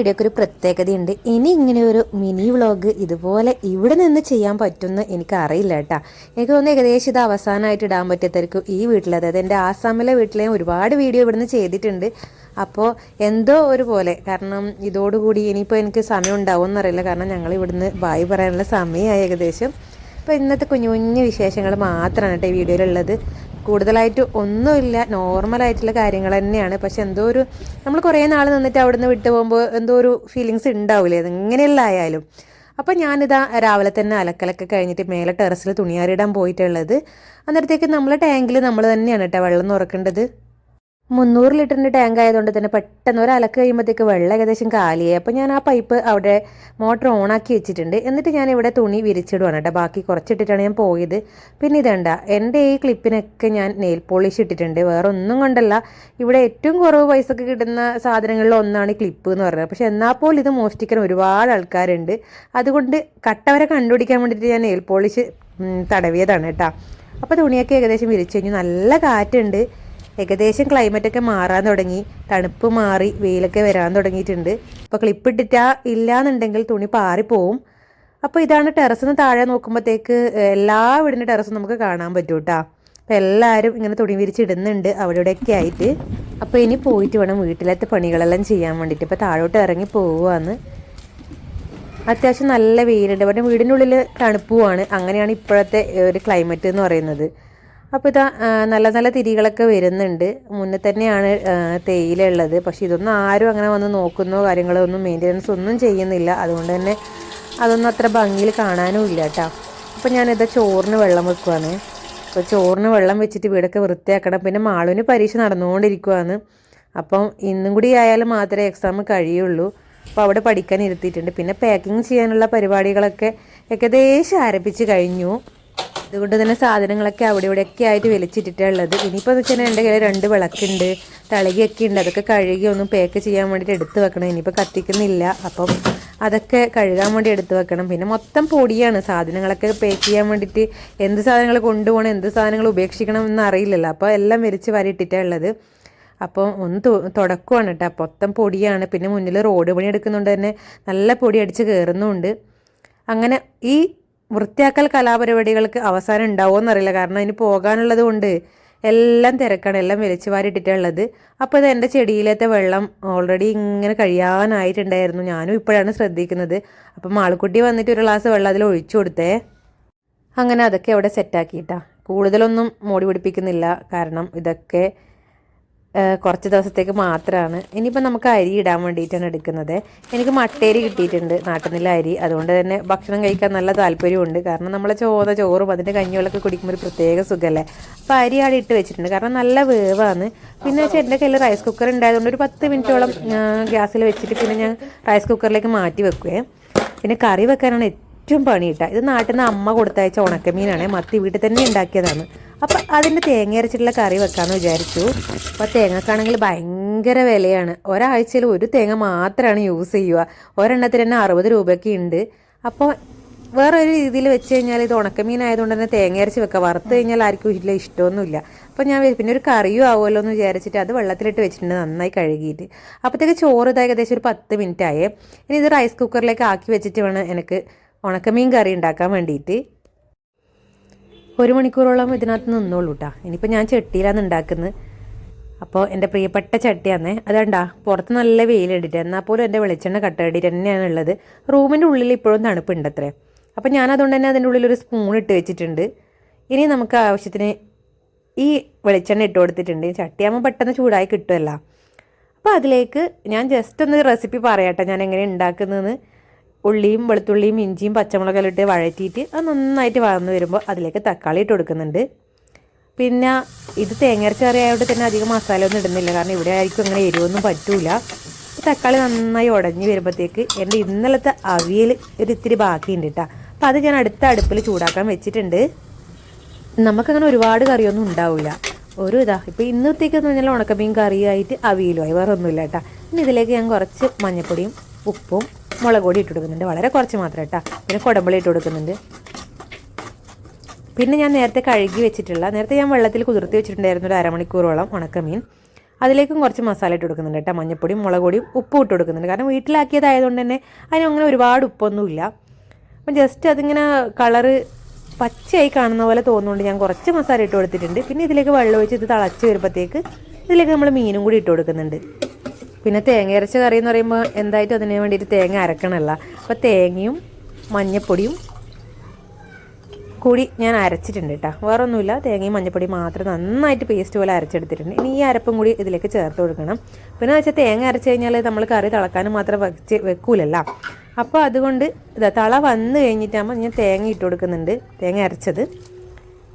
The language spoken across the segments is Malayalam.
വീഡിയോക്ക് ഒരു പ്രത്യേകതയുണ്ട്. ഇനി ഇങ്ങനെ ഒരു മിനി വ്ളോഗ് ഇതുപോലെ ഇവിടെ നിന്ന് ചെയ്യാൻ പറ്റുമെന്ന് എനിക്ക് അറിയില്ല കേട്ടാ. എനിക്ക് തോന്നുന്നു ഏകദേശം ഇത് അവസാനമായിട്ട് ഇടാൻ പറ്റത്തായിരിക്കും ഈ വീട്ടിൽ. അതായത് എന്റെ ആസാമിലെ വീട്ടിലെ ഒരുപാട് വീഡിയോ ഇവിടുന്ന് ചെയ്തിട്ടുണ്ട്. അപ്പോൾ എന്തോ ഒരു പോലെ കാരണം ഇതോടുകൂടി ഇനിയിപ്പോൾ എനിക്ക് സമയം ഉണ്ടാവും എന്നറിയില്ല കാരണം ഞങ്ങൾ ഇവിടുന്ന് ബായി പറയാനുള്ള സമയമായി ഏകദേശം. അപ്പോൾ ഇന്നത്തെ കുഞ്ഞു കുഞ്ഞു വിശേഷങ്ങൾ മാത്രമാണ് കേട്ടോ ഈ വീഡിയോയിലുള്ളത്. കൂടുതലായിട്ട് ഒന്നുമില്ല. നോർമലായിട്ടുള്ള കാര്യങ്ങൾ തന്നെയാണ്. പക്ഷെ എന്തോ ഒരു നമ്മൾ കുറേ നാൾ നിന്നിട്ട് അവിടുന്ന് വിട്ടു പോകുമ്പോൾ എന്തോ ഒരു ഫീലിങ്സ് ഉണ്ടാവില്ലേ? അത് എങ്ങനെയുള്ള ആയാലും. അപ്പോൾ ഞാനിതാ രാവിലെ തന്നെ അലക്കലൊക്കെ കഴിഞ്ഞിട്ട് മേലെ ടെറസിൽ തുണിയാറിടാൻ പോയിട്ടുള്ളത്. അന്നേരത്തേക്ക് നമ്മൾ ടാങ്കിൽ നമ്മൾ തന്നെയാണ് കേട്ടോ വെള്ളം നിറക്കേണ്ടത്. മുന്നൂറ് ലിറ്ററിന്റെ ടാങ്ക് ആയതുകൊണ്ട് തന്നെ പെട്ടെന്ന് ഒരു അലക്ക് കഴിയുമ്പോഴത്തേക്ക് വെള്ളം ഏകദേശം കാലിയായി. അപ്പോൾ ഞാൻ ആ പൈപ്പ് അവിടെ മോട്ടർ ഓണാക്കി വെച്ചിട്ടുണ്ട്. എന്നിട്ട് ഞാൻ ഇവിടെ തുണി വിരിച്ചിടുവാണ് കേട്ടോ. ബാക്കി കുറച്ചിട്ടിട്ടാണ് ഞാൻ പോയത്. പിന്നെ ഇതേണ്ട എന്റെ ഈ ക്ലിപ്പിനൊക്കെ ഞാൻ നെയിൽ പോളിഷ് ഇട്ടിട്ടുണ്ട്. വേറെ ഒന്നും കൊണ്ടല്ല. ഇവിടെ ഏറ്റവും കുറവ് പൈസക്ക് കിട്ടുന്ന സാധനങ്ങളിൽ ഒന്നാണ് ക്ലിപ്പ് എന്ന് പറയുന്നത്. പക്ഷെ എന്നാൽ പോലും ഇത് മോഷ്ടിക്കാൻ ഒരുപാട് ആൾക്കാരുണ്ട്. അതുകൊണ്ട് കട്ടവരെ കണ്ടുപിടിക്കാൻ വേണ്ടിയിട്ട് ഞാൻ നെയിൽ പോളിഷ് തടവിയതാണ് കേട്ടോ. അപ്പോൾ തുണിയൊക്കെ ഏകദേശം വിരിച്ചു കഴിഞ്ഞു. നല്ല കാറ്റുണ്ട്. ഏകദേശം ക്ലൈമറ്റൊക്കെ മാറാൻ തുടങ്ങി. തണുപ്പ് മാറി വെയിലൊക്കെ വരാൻ തുടങ്ങിയിട്ടുണ്ട്. അപ്പോൾ ക്ലിപ്പ് ഇട്ടിട്ടാ ഇല്ലാന്നുണ്ടെങ്കിൽ തുണി പാറിപ്പോവും. അപ്പോൾ ഇതാണ് ടെറസിന് താഴെ നോക്കുമ്പോഴത്തേക്ക് എല്ലാ വീടിന്റെ ടെറസും നമുക്ക് കാണാൻ പറ്റും കേട്ടോ അപ്പോൾ എല്ലാവരും ഇങ്ങനെ തുണി വിരിച്ചിടുന്നുണ്ട് അവിടെ ഇവിടെയൊക്കെ ആയിട്ട്. അപ്പോൾ ഇനി പോയിട്ട് വേണം വീട്ടിലത്തെ പണികളെല്ലാം ചെയ്യാൻ വേണ്ടിയിട്ട്. ഇപ്പൊ താഴോട്ട് ഇറങ്ങി പോവുകയാണ്. അത്യാവശ്യം നല്ല വെയിലുണ്ട്. അവിടെ വീടിന്റെ ഉള്ളിൽ തണുപ്പുമാണ് അങ്ങനെയാണ് ഇപ്പോഴത്തെ ഒരു ക്ലൈമറ്റ് എന്ന് പറയുന്നത്. അപ്പോൾ ഇതാ നല്ല നല്ല തിരികളൊക്കെ വരുന്നുണ്ട്. മുന്നേ തന്നെയാണ് തേയില ഉള്ളത് പക്ഷേ ഇതൊന്നും ആരും അങ്ങനെ വന്ന് നോക്കുന്നോ കാര്യങ്ങളോ ഒന്നും മെയിന്റനൻസ് ഒന്നും ചെയ്യുന്നില്ല. അതുകൊണ്ട് തന്നെ അതൊന്നും അത്ര ഭംഗിയിൽ കാണാനും ഇല്ല കേട്ടോ അപ്പോൾ ഞാനിത് ചോറിന് വെള്ളം വെക്കുവാണ്. അപ്പോൾ ചോറിന് വെള്ളം വെച്ചിട്ട് വീടൊക്കെ വൃത്തിയാക്കണം. പിന്നെ മാളുവിന് പരീക്ഷ നടന്നുകൊണ്ടിരിക്കുവാണ്. അപ്പം ഇന്നും കൂടി ആയാലും മാത്രമേ എക്സാം കഴിയുള്ളൂ. അപ്പോൾ അവിടെ പഠിക്കാൻ ഇരുത്തിയിട്ടുണ്ട്. പിന്നെ പാക്കിങ് ചെയ്യാനുള്ള പരിപാടികളൊക്കെ ഏകദേശം ആരംഭിച്ച് കഴിഞ്ഞു. അതുകൊണ്ട് തന്നെ സാധനങ്ങളൊക്കെ അവിടെ ഇവിടെയൊക്കെ ആയിട്ട് വലിച്ചിട്ടിട്ടുള്ളത് ഇനിയിപ്പോൾ എന്ന് വെച്ചാൽ എന്റെ കയ്യിൽ രണ്ട് വിളക്കുണ്ട് തളികയൊക്കെ ഉണ്ട്. അതൊക്കെ കഴുകി ഒന്നും പാക്ക് ചെയ്യാൻ വേണ്ടിയിട്ട് എടുത്ത് വെക്കണം. ഇനിയിപ്പോൾ കത്തിക്കുന്നില്ല. അപ്പം അതൊക്കെ കഴുകാൻ വേണ്ടി എടുത്ത് വെക്കണം. പിന്നെ മൊത്തം പൊടിയാണ്. സാധനങ്ങളൊക്കെ പാക്ക് ചെയ്യാൻ വേണ്ടിയിട്ട് എന്ത് സാധനങ്ങൾ കൊണ്ടുപോകണം എന്ത് സാധനങ്ങൾ ഉപേക്ഷിക്കണം എന്ന് അറിയില്ലല്ലോ. അപ്പോൾ എല്ലാം വലിച്ച് വരിയിട്ടിട്ടുള്ളത് അപ്പോൾ ഒന്ന് തുടക്കുവാണ് കേട്ടോ മൊത്തം പൊടിയാണ്. പിന്നെ മുന്നിൽ റോഡ് പണി എടുക്കുന്നതുകൊണ്ട് തന്നെ നല്ല പൊടി അടിച്ച് കയറുന്നുമുണ്ട് അങ്ങനെ ഈ വൃത്തിയാക്കൽ കലാപരിപാടികൾക്ക് അവസാനം ഉണ്ടാവുമോ എന്നറിയില്ല കാരണം അതിന് പോകാനുള്ളത് കൊണ്ട് എല്ലാം തിരക്കാണ്. എല്ലാം വലിച്ചു വാരിട്ടിട്ടുള്ളത് അപ്പോൾ ഇത് എന്റെ ചെടിയിലത്തെ വെള്ളം ഓൾറെഡി ഇങ്ങനെ കഴിയാനായിട്ടുണ്ടായിരുന്നു. ഞാനും ഇപ്പോഴാണ് ശ്രദ്ധിക്കുന്നത്. അപ്പം ആൾക്കുട്ടി വന്നിട്ട് ഒരു ഗ്ലാസ് വെള്ളം അതിൽ ഒഴിച്ചു കൊടുത്തേ. അങ്ങനെ അതൊക്കെ അവിടെ സെറ്റാക്കിയിട്ടാ കൂടുതലൊന്നും മോടി പിടിപ്പിക്കുന്നില്ല. കാരണം ഇതൊക്കെ കുറച്ച് ദിവസത്തേക്ക് മാത്രമാണ് ഇനിയിപ്പോൾ നമുക്ക് അരി ഇടാൻ വേണ്ടിയിട്ടാണ് എടുക്കുന്നത്. എനിക്ക് മട്ടേരി കിട്ടിയിട്ടുണ്ട് നാട്ടിൽ അരി. അതുകൊണ്ട് തന്നെ ഭക്ഷണം കഴിക്കാൻ നല്ല താല്പര്യമുണ്ട് കാരണം നമ്മളെ ചോന്ന ചോറും അതിന്റെ കഞ്ഞിവെള്ളമൊക്കെ കുടിക്കുമ്പോൾ ഒരു പ്രത്യേക സുഖമല്ലേ അപ്പോൾ അരി ആടെ ഇട്ട് വെച്ചിട്ടുണ്ട്. കാരണം നല്ല വേവാണ്. പിന്നെ വെച്ചാൽ എന്റെ കയ്യിൽ റൈസ് കുക്കർ ഉണ്ടായതുകൊണ്ട് ഒരു പത്ത് മിനിറ്റോളം ഗ്യാസിൽ വെച്ചിട്ട് പിന്നെ ഞാൻ റൈസ് കുക്കറിലേക്ക് മാറ്റി വെക്കുകയും പിന്നെ കറി വെക്കാനാണ് ഏറ്റവും പണി കിട്ടുക ഇത് നാട്ടിൽ നിന്ന് അമ്മ കൊടുത്തയച്ച ഉണക്കമീനാണ്. മത്തി വീട്ടിൽ തന്നെ ഉണ്ടാക്കിയതാണ്. അപ്പം അതിന്റെ തേങ്ങ അരച്ചിട്ടുള്ള കറി വെക്കാന്ന് വിചാരിച്ചു. അപ്പോൾ തേങ്ങക്കാണെങ്കിൽ ഭയങ്കര വിലയാണ്. ഒരാഴ്ചയിൽ ഒരു തേങ്ങ മാത്രമാണ് യൂസ് ചെയ്യുക. ഒരെണ്ണത്തിന് തന്നെ അറുപത് രൂപയൊക്കെ ഉണ്ട്. അപ്പോൾ വേറൊരു രീതിയിൽ വെച്ച് കഴിഞ്ഞാൽ ഇത് ഉണക്കമീൻ ആയതുകൊണ്ട് തന്നെ തേങ്ങ അരച്ച് വെക്കുക. വറുത്ത് കഴിഞ്ഞാൽ ആർക്കും ഇല്ല ഇഷ്ടമൊന്നുമില്ല. അപ്പോൾ ഞാൻ പിന്നെ ഒരു കറിയും ആവുമല്ലോ എന്ന് വിചാരിച്ചിട്ട് അത് വെള്ളത്തിലിട്ട് വെച്ചിട്ടുണ്ട് നന്നായി കഴുകിയിട്ട്. അപ്പോഴത്തേക്ക് ചോറ് ഇത് ഏകദേശം ഒരു പത്ത് മിനിറ്റ് ആയേ. ഇനി ഇത് റൈസ് കുക്കറിലേക്ക് ആക്കി വെച്ചിട്ട് വേണം എനിക്ക് ഉണക്കമീൻ കറി ഉണ്ടാക്കാൻ വേണ്ടിയിട്ട്. ഒരു മണിക്കൂറോളം ഇതിനകത്ത് നിന്നോളൂ കേട്ടോ ഇനിയിപ്പോൾ ഞാൻ ചട്ടിയിലാണ് ഉണ്ടാക്കുന്നത്. അപ്പോൾ എന്റെ പ്രിയപ്പെട്ട ചട്ടിയാന്നേ. അതുകൊണ്ടാ പുറത്ത് നല്ല വെയിലിട്ടിട്ട് എന്നാൽ പോലും എന്റെ വെളിച്ചെണ്ണ കട്ടടിയിട്ട് തന്നെയാണ് ഉള്ളത്. റൂമിന്റെ ഉള്ളിൽ ഇപ്പോഴും തണുപ്പുണ്ട് അത്രേ അപ്പോൾ ഞാൻ അതുകൊണ്ട് തന്നെ അതിന്റെ ഉള്ളിൽ ഒരു സ്പൂൺ ഇട്ട് വെച്ചിട്ടുണ്ട്. ഇനി നമുക്ക് ആവശ്യത്തിന് ഈ വെളിച്ചെണ്ണ ഇട്ട് കൊടുത്തിട്ടുണ്ട്. ചട്ടിയാകുമ്പോൾ പെട്ടെന്ന് ചൂടായി കിട്ടുമല്ല അപ്പോൾ അതിലേക്ക് ഞാൻ ജസ്റ്റ് ഒന്ന് റെസിപ്പി പറയാട്ടെ ഞാൻ എങ്ങനെ ഉണ്ടാക്കുന്നതെന്ന്. ഉള്ളിയും വെളുത്തുള്ളിയും ഇഞ്ചിയും പച്ചമുളകെല്ലാം ഇട്ട് വഴറ്റിയിട്ട് അത് നന്നായിട്ട് വളർന്നു വരുമ്പോൾ അതിലേക്ക് തക്കാളി ഇട്ട് കൊടുക്കുന്നുണ്ട്. പിന്നെ ഇത് തേങ്ങയരച്ച കറി ആയതുകൊണ്ട് തന്നെ അധികം മസാല ഒന്നും ഇടുന്നില്ല. കാരണം ഇവിടെ ആയിരിക്കും അങ്ങനെ എരിവൊന്നും പറ്റൂല. തക്കാളി നന്നായി ഉടഞ്ഞു വരുമ്പോഴത്തേക്ക് എന്റെ ഇന്നലത്തെ അവിയൽ ഒരു ഇത്തിരി ബാക്കിയുണ്ട് കേട്ടോ. അപ്പം അത് ഞാൻ അടുത്ത അടുപ്പിൽ ചൂടാക്കാൻ വെച്ചിട്ടുണ്ട്. നമുക്കങ്ങനെ ഒരുപാട് കറിയൊന്നും ഉണ്ടാവില്ല. ഒരു ഇതാ ഇപ്പോൾ ഇന്നത്തേക്ക് എന്ന് പറഞ്ഞാൽ ഉണക്കമീൻ കറിയായിട്ട് അവിയലുമായി വേറെ ഒന്നുമില്ല കേട്ടോ. ഇനി ഇതിലേക്ക് ഞാൻ കുറച്ച് മഞ്ഞൾപ്പൊടിയും ഉപ്പും മുളക് പൊടി ഇട്ട് കൊടുക്കുന്നുണ്ട്. വളരെ കുറച്ച് മാത്രം കേട്ടോ. പിന്നെ കുടമ്പളി ഇട്ട് കൊടുക്കുന്നുണ്ട്. പിന്നെ ഞാൻ നേരത്തെ കഴുകി വെച്ചിട്ടുള്ള നേരത്തെ ഞാൻ വെള്ളത്തിൽ കുതിർത്തി വെച്ചിട്ടുണ്ടായിരുന്നു ഒരു അരമണിക്കൂറോളം ഉണക്കമീൻ. അതിലേക്കും കുറച്ച് മസാല ഇട്ട് കൊടുക്കുന്നുണ്ട് കേട്ടോ. മഞ്ഞപ്പൊടിയും മുളക് പൊടിയും ഉപ്പും ഇട്ട് കൊടുക്കുന്നുണ്ട്. കാരണം വീട്ടിലാക്കിയതായതുകൊണ്ട് തന്നെ അതിനങ്ങനെ ഒരുപാട് ഉപ്പൊന്നുമില്ല. അപ്പം ജസ്റ്റ് അതിങ്ങനെ കളറ് പച്ചയായി കാണുന്ന പോലെ തോന്നുന്നുണ്ട്. ഞാൻ കുറച്ച് മസാല ഇട്ട് കൊടുത്തിട്ടുണ്ട്. പിന്നെ ഇതിലേക്ക് വെള്ളം ഒഴിച്ച് ഇത് തിളച്ച് വരുമ്പോഴത്തേക്ക് ഇതിലേക്ക് നമ്മൾ മീനും കൂടി ഇട്ട് കൊടുക്കുന്നുണ്ട്. പിന്നെ തേങ്ങ അരച്ച കറി എന്ന് പറയുമ്പോൾ എന്തായിട്ടും അതിന് വേണ്ടിയിട്ട് തേങ്ങ അരക്കണമല്ല അപ്പോൾ തേങ്ങയും മഞ്ഞപ്പൊടിയും കൂടി ഞാൻ അരച്ചിട്ടുണ്ട് കേട്ടോ വേറെ ഒന്നുമില്ല തേങ്ങയും മഞ്ഞപ്പൊടി മാത്രം നന്നായിട്ട് പേസ്റ്റ് പോലെ അരച്ചെടുത്തിട്ടുണ്ട്. ഇനി ഈ അരപ്പും കൂടി ഇതിലേക്ക് ചേർത്ത് കൊടുക്കണം. പിന്നെ വെച്ചാൽ തേങ്ങ അരച്ച് കഴിഞ്ഞാൽ നമ്മൾ കറി തിളക്കാനും മാത്രം വെച്ച് വെക്കൂലല്ലോ. അപ്പോൾ അതുകൊണ്ട് ഇതാ തള വന്ന് കഴിഞ്ഞിട്ടാകുമ്പോൾ ഞാൻ തേങ്ങ ഇട്ട് കൊടുക്കുന്നുണ്ട്. തേങ്ങ അരച്ചത്.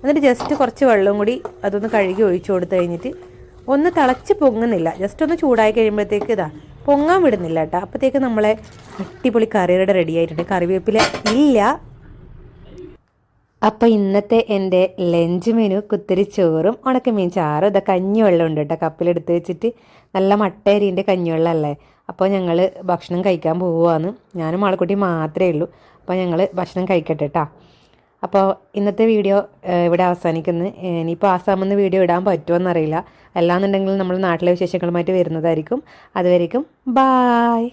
എന്നിട്ട് ജസ്റ്റ് കുറച്ച് വെള്ളവും കൂടി അതൊന്ന് കഴുകി ഒഴിച്ചു കൊടുത്തു കഴിഞ്ഞിട്ട് ഒന്ന് തിളച്ച് പൊങ്ങുന്നില്ല. ജസ്റ്റ് ഒന്ന് ചൂടായി കഴിയുമ്പോഴത്തേക്ക് ഇതാ പൊങ്ങാൻ വിടുന്നില്ല കേട്ടോ. അപ്പോഴത്തേക്ക് നമ്മളെ അടിപൊളി കറിയുടെ റെഡി ആയിട്ടുണ്ട്. കറിവേപ്പില ഇല്ല. അപ്പോൾ ഇന്നത്തെ എന്റെ ലഞ്ച് മെനു കുത്തിരി ചോറും ഉണക്കമീൻ ചാറും. ഇതാ കഞ്ഞിവെള്ളം ഉണ്ട് കേട്ടോ. കപ്പിലെടുത്ത് വെച്ചിട്ട് നല്ല മട്ടേരിന്റെ കഞ്ഞിവെള്ളമല്ലേ അപ്പോൾ ഞങ്ങൾ ഭക്ഷണം കഴിക്കാൻ പോവുകയാണ് ഞാനും ആൾക്കുട്ടി മാത്രമേ ഉള്ളൂ. അപ്പോൾ ഞങ്ങൾ ഭക്ഷണം കഴിക്കട്ടെ കേട്ടോ അപ്പോൾ ഇന്നത്തെ വീഡിയോ ഇവിടെ അവസാനിക്കുന്നു. ഇനിയിപ്പോൾ ആസാമിൽ നിന്ന് വീഡിയോ ഇടാൻ പറ്റുമോ എന്നറിയില്ല അല്ലാന്നുണ്ടെങ്കിൽ നമ്മൾ നാട്ടിലെ വിശേഷങ്ങളുമായിട്ട് വരുന്നതായിരിക്കും. അതുവരേക്കും ബായ്.